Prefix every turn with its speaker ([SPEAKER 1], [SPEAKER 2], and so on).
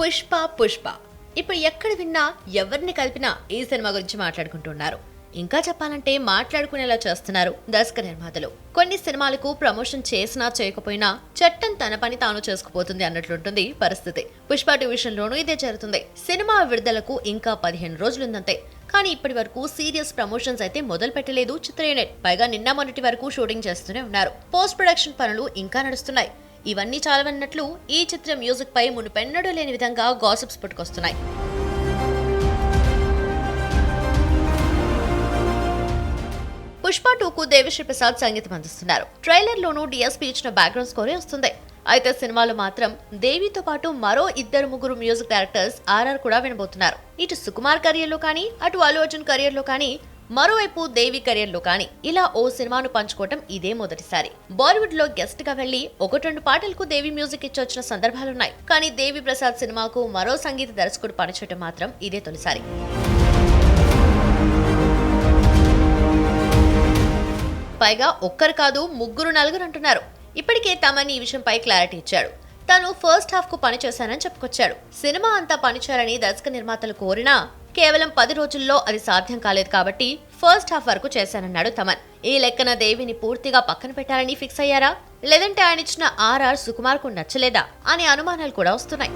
[SPEAKER 1] పుష్ప పుష్ప. ఇప్పుడు ఎక్కడ విన్నా ఎవరిని కలిపినా ఈ సినిమా గురించి మాట్లాడుకుంటున్నారు. ఇంకా చెప్పాలంటే మాట్లాడుకునేలా చేస్తున్నారు దర్శక నిర్మాతలు. కొన్ని సినిమాలకు ప్రమోషన్ చేసినా చేయకపోయినా చట్టం తన పని తాను చేసుకుపోతుంది అన్నట్లుంటుంది పరిస్థితి. పుష్ప డివిజన్లోనూ ఇదే జరుగుతుంది. సినిమా విడుదలకు ఇంకా పదిహేను రోజులుందంతే. కానీ ఇప్పటి వరకు సీరియస్ ప్రమోషన్స్ అయితే మొదలు పెట్టలేదు చిత్ర యూనిట్. పైగా నిన్న మొన్నటి వరకు షూటింగ్ చేస్తూనే ఉన్నారు. పోస్ట్ ప్రొడక్షన్ పనులు ఇంకా నడుస్తున్నాయి. ఇవన్నీ చాలవన్నట్లు ఈ చిత్ర మ్యూజిక్ పై మునుపెన్నడూ లేని విధంగా గాసిప్స్ పుట్టుకొస్తున్నాయి. పుష్ప టూకు దేవిశ్రీ ప్రసాద్ సంగీతం అందిస్తున్నారు. ట్రైలర్ లోనూ డిఎస్పీ ఇచ్చిన బ్యాక్గ్రౌండ్ స్కోరే వస్తుంది? అయితే సినిమాలో మాత్రం దేవితో పాటు మరో ఇద్దరు ముగ్గురు మ్యూజిక్ డైరెక్టర్స్ ఆర్ఆర్ కూడా వినబోతున్నారు. ఇటు సుకుమార్ కెరియర్లో కానీ అటు అల్లు అర్జున్ కెరియర్లో కానీ మరోవైపు దేవి కెరియర్లో కానీ ఇలా ఓ సినిమాను పంచుకోవటం ఇదే మొదటిసారి. బాలీవుడ్లో గెస్ట్గా వెళ్ళి ఒకటి రెండు పాటలకు దేవి మ్యూజిక్ ఇచ్చొచ్చిన సందర్భాలున్నాయి. కానీ దేవి ప్రసాద్ సినిమాకు మరో సంగీత దర్శకుడు పనిచేయటం మాత్రం ఇదే తొలిసారి. పైగా ఒక్కరు కాదు ముగ్గురు నలుగురు అంటున్నారు. ఇప్పటికే తమని ఈ విషయంపై క్లారిటీ ఇచ్చాడు. తను ఫస్ట్ హాఫ్కు పనిచేశానని చెప్పుకొచ్చాడు. సినిమా అంతా పనిచేయాలని దర్శక నిర్మాతలు కోరినా కేవలం పది రోజుల్లో అది సాధ్యం కాలేదు కాబట్టి ఫస్ట్ హాఫ్ వరకు చేశానన్నాడు తమన్. ఈ లెక్కన దేవిని పూర్తిగా పక్కన పెట్టాలని ఫిక్స్ అయ్యారా? లేదంటే ఆయన ఇచ్చిన ఆర్ఆర్ సుకుమార్కు నచ్చలేదా? అనే అనుమానాలు కూడా వస్తున్నాయి.